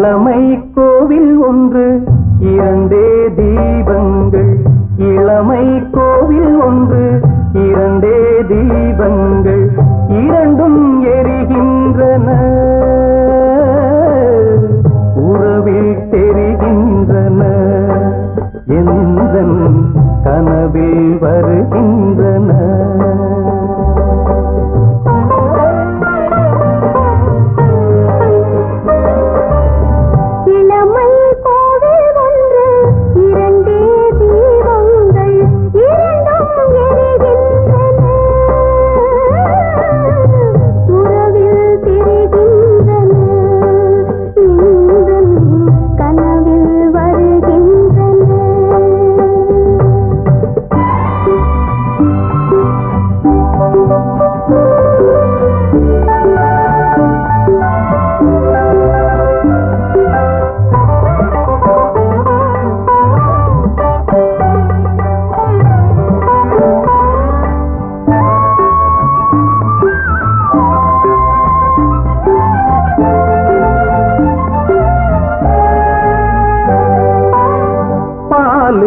இளமை கோவில் ஒன்று இரண்டே தீபங்கள். இளமை கோவில் ஒன்று இரண்டே தீபங்கள். இரண்டும் எரிகின்றன. உறவில் தெரிகின்றன. எந்த கனவில் வருகின்றன.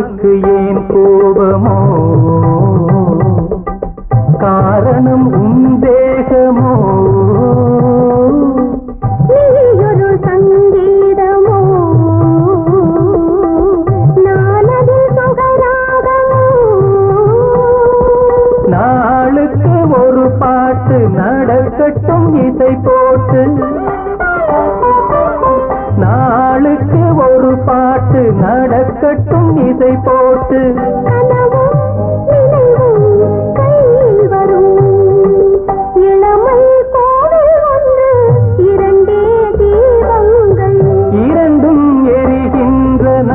பாலுக்கு ஏன் கோபமோ? காரணம் உன் பாட்டு நடக்கட்டும் இசை போட்டு. இளமை இரண்டும் எரிகின்றன.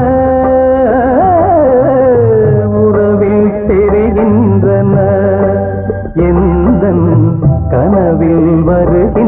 உறவில் தெரிகின்றன. எந்த கனவில் வருகின்றன.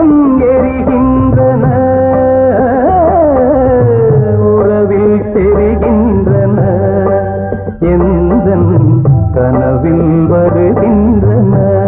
கனவில் வருகின்றன.